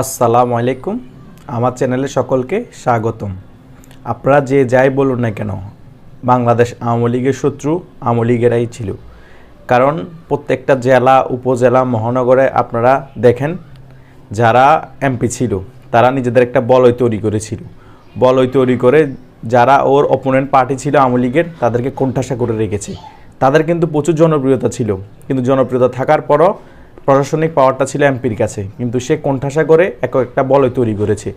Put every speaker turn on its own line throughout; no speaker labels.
আসসালামু আলাইকুম। আমার চ্যানেলে সকলকে স্বাগতম। আপনারা যে যাই বলুন না কেন, বাংলাদেশ আওয়ামী লীগের শত্রু আওয়ামী লীগেরাই ছিল। কারণ প্রত্যেকটা জেলা, উপজেলা, মহানগরে আপনারা দেখেন, যারা এমপি ছিল, তারা নিজেদের একটা বলয় তৈরি করেছিল। বলয় তৈরি করে যারা ওর অপোনেন্ট পার্টি ছিল আওয়ামী লীগের, তাদেরকে কোণঠাসা করে রেখেছে। তাদের কিন্তু প্রচুর জনপ্রিয়তা ছিল। কিন্তু জনপ্রিয়তা থাকার পরও প্রশাসনিক পাওয়ারটা ছিল এমপির কাছে, কিন্তু সে কোণঠাসা করে এক একটা বলয় তৈরি করেছে।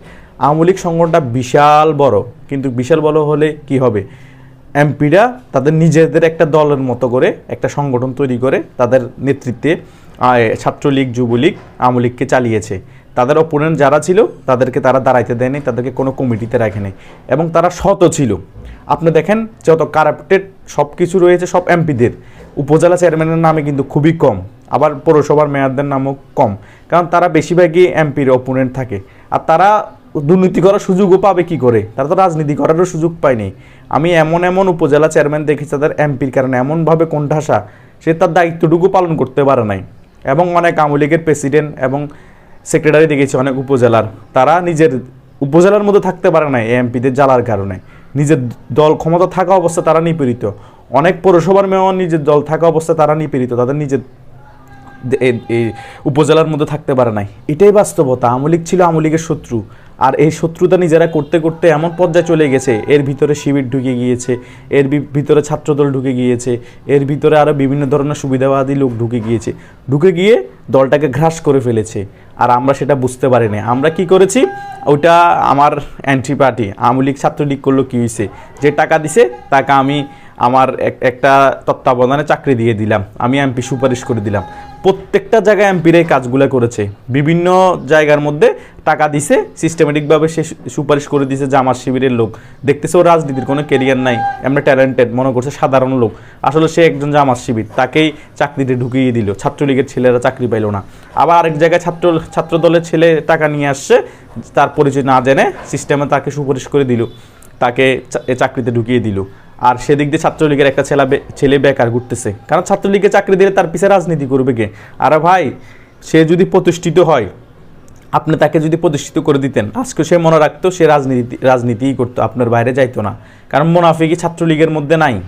আওয়ামী লীগ সংগঠনটা বিশাল বড়, কিন্তু বিশাল বড় হলে কি হবে? এমপিরা তাদের নিজেদের একটা দলের মতো করে একটা সংগঠন তৈরি করে তাদের নেতৃত্বে ছাত্রলীগ, যুবলীগ আওয়ামী লীগকে চালিয়েছে। তাদের অপোনেন্ট যারা ছিল, তাদেরকে তারা দাঁড়াইতে দেয়নি তাদেরকে কোনো কমিটিতে রাখেনি এবং তারা শত ছিল। আপনি দেখেন যত কারাপ্টেড সব কিছু রয়েছে, সব এমপিদের। উপজেলা চেয়ারম্যানের নামে কিন্তু খুবই কম। আবার পৌরসভার মেয়রদের নামও কম। কারণ তারা বেশিরভাগই এমপির অপোনেন্ট থাকে। আর তারা দুর্নীতি করার সুযোগও পাবে কি করে? তারা তো রাজনীতি করারও সুযোগ পায়নি আমি এমন এমন উপজেলা চেয়ারম্যান দেখেছি তাদের এমপির কারণে এমনভাবে কোণঠাসা, সে তার দায়িত্বটুকু পালন করতে পারে নাই। এবং অনেক আওয়ামী লীগের প্রেসিডেন্ট এবং সেক্রেটারি দেখেছি অনেক উপজেলার। তারা নিজের উপজেলার মধ্যে থাকতে পারে না এমপিদের জ্বালার কারণে। নিজের দল ক্ষমতা থাকা অবস্থা তারা নিপীড়িত। অনেক পৌরসভার মেয়র নিজের দল থাকা অবস্থা তারা নিপীড়িত। তাদের নিজের উপজেলার মধ্যে থাকতে পারে নাই। এটাই বাস্তবতা। আমলিক ছিল আমলিকের শত্রু। আর এই শত্রুতা নিজেরা করতে করতে এমন পর্যায়ে চলে গেছে, এর ভিতরে শিবির ঢুকে গিয়েছে, এর ভিতরে ছাত্রদল ঢুকে গিয়েছে, এর ভিতরে আরও বিভিন্ন ধরনের সুবিধাবাদী লোক ঢুকে গিয়েছে। ঢুকে গিয়ে দলটাকে ঘ্রাস করে ফেলেছে আর আমরা সেটা বুঝতে পারি পারিনি। আমরা কি করেছি? ওটা আমার অ্যান্টি পার্টি আওয়ামী লীগ ছাত্রলীগ করল কী হয়েছে যে টাকা দিছে, তাকে আমি আমার এক- একটা তত্ত্বাবধানে চাকরি দিয়ে দিলাম, আমি এমপি সুপারিশ করে দিলাম। প্রত্যেকটা জায়গায় এমপির এই কাজগুলো করেছে। বিভিন্ন জায়গার মধ্যে টাকা দিছে সিস্টেমেটিকভাবে সে সুপারিশ করে দিছে যে আমার শিবিরের লোক। দেখতেছে ও রাজনীতির কোনো কেরিয়ার নাই, এমনি ট্যালেন্টেড মনে করছে সাধারণ লোক। আসলে সে একজন জামাত শিবির, তাকেই চাকরিতে ঢুকিয়ে দিল। ছাত্রলীগের ছেলেরা চাকরি পাইল না। আবার আরেক জায়গায় ছাত্র ছাত্র দলের ছেলে টাকা নিয়ে আসছে, তার পরিচয় না জেনে সিস্টেমে তাকে সুপারিশ করে দিল। তাকে চাকরিতে ঢুকিয়ে দিল। আর সেদিক দিয়ে ছাত্রলীগের একটা ছেলে ছেলে বেকার ঘুরতেছে। কারণ ছাত্রলীগে চাকরি দিলে তার পিছিয়ে রাজনীতি করবে কে? আর ভাই, সে যদি প্রতিষ্ঠিত হয়, আপনি তাকে যদি প্রতিষ্ঠিত করে দিতেন, আজকে সে মনে রাখতো সে রাজনীতি রাজনীতিই করতো, আপনার বাইরে যাইতো না। কারণ মোনাফিকি ছাত্রলীগের মধ্যে নাই।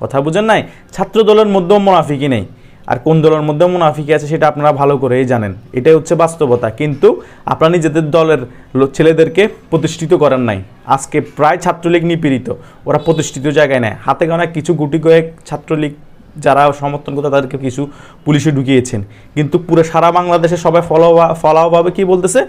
কথা বুঝেন নাই? ছাত্র দলের মধ্যেও মোনাফিকি নেই। আর কোন দলের মধ্যে মুনাফিকি আছে সেটা আপনারা ভালো করেই জানেন। এটাই হচ্ছে বাস্তবতা। কিন্তু আপনারা নিজেদের দলের ছেলেদেরকে প্রতিষ্ঠিত করেন নাই। আজকে প্রায় ছাত্রলীগ নিপীড়িত। ওরা প্রতিষ্ঠিত জায়গায় নেয়। হাতে গোনা কিছু গুটি কয়েক ছাত্রলীগ যারা সমর্থন করতে তাদেরকে কিছু পুলিশে ঢুকিয়েছেন। কিন্তু পুরো সারা বাংলাদেশে সবাই ফলো ফলাওভাবে কি বলতেছে?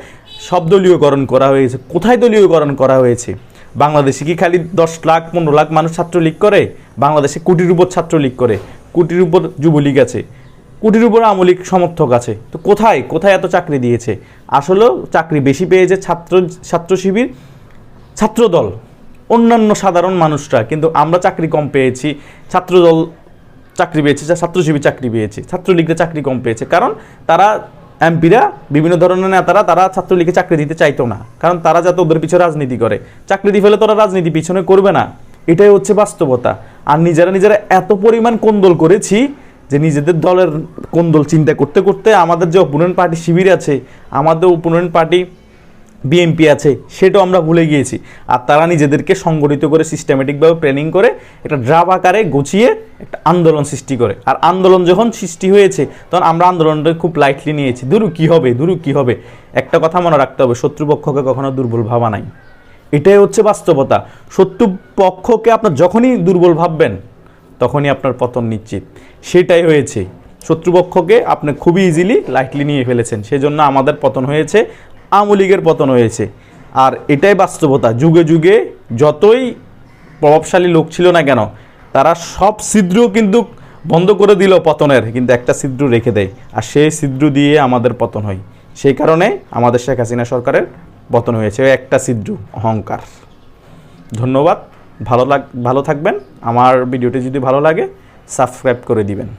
সব দলীয়করণ করা হয়েছে। কোথায় দলীয়করণ করা হয়েছে? বাংলাদেশে কি খালি দশ লাখ, পনেরো লাখ মানুষ ছাত্রলীগ করে? বাংলাদেশে কোটির উপর ছাত্রলীগ করে। কোটির উপর যুবলীগ আছে। কোটির উপর আমলিক সমর্থক আছে। তো কোথায়? কোথায় এত চাকরি দিয়েছে? আসলেও চাকরি বেশি পেয়েছে ছাত্র ছাত্র শিবির ছাত্রদল অন্যান্য সাধারণ মানুষরা। কিন্তু আমরা চাকরি কম পেয়েছি ছাত্রদল চাকরি পেয়েছে ছাত্র শিবির চাকরি পেয়েছে। ছাত্রলীগের চাকরি কম পেয়েছে। কারণ তারা এমপিরা, বিভিন্ন ধরনের নেতারা, তারা ছাত্রলীগে চাকরি দিতে চাইতো না। কারণ তারা যাতে ওদের পিছনে রাজনীতি করে। চাকরি দিয়ে ফেলে তোরা রাজনীতি পিছনে করবে না। এটাই হচ্ছে বাস্তবতা। আর নিজেরা নিজেরা এত পরিমাণ কোন্দল করেছি যে নিজেদের দলের কোন্দল চিন্তা করতে করতে আমাদের যে অপোনেন্ট পার্টি শিবির আছে, আমাদের অপোনেন্ট পার্টি বিএনপি আছে, সেটাও আমরা ভুলে গিয়েছি। আর তারা নিজেদেরকে সংগঠিত করে সিস্টেমেটিকভাবে প্ল্যানিং করে একটা ড্রাব আকারে গুছিয়ে একটা আন্দোলন সৃষ্টি করে। আর আন্দোলন যখন সৃষ্টি হয়েছে, তখন আমরা আন্দোলনটা খুব লাইটলি নিয়েছি। দুরু কি হবে? দুরু কি হবে? একটা কথা মনে রাখতে হবে, শত্রুপক্ষকে কখনো দুর্বল ভাবা নাই। এটাই হচ্ছে বাস্তবতা। শত্রুপক্ষকে আপনার যখনই দুর্বল ভাববেন, তখনই আপনার পতন নিশ্চিত। সেটাই হয়েছে। শত্রুপক্ষকে আপনি খুবই ইজিলি লাইটলি নিয়ে ফেলেছেন। সেজন্য আমাদের পতন হয়েছে, আওয়ামী লীগের পতন হয়েছে। আর এটাই বাস্তবতা। যুগে যুগে যতই প্রভাবশালী লোক ছিল না কেন, তারা সব ছিদ্র কিন্তু বন্ধ করে দিল পতনের, কিন্তু একটা ছিদ্র রেখে দেয়। আর সেই ছিদ্র দিয়ে আমাদের পতন হয়। সেই কারণে আমাদের শেখ হাসিনা সরকারের পতন হয়েছে একটা ছিদ্র, অহংকার। ধন্যবাদ, ভালো লাগ, ভালো থাকবেন। আমার ভিডিওটি যদি ভালো লাগে, সাবস্ক্রাইব করে দিবেন।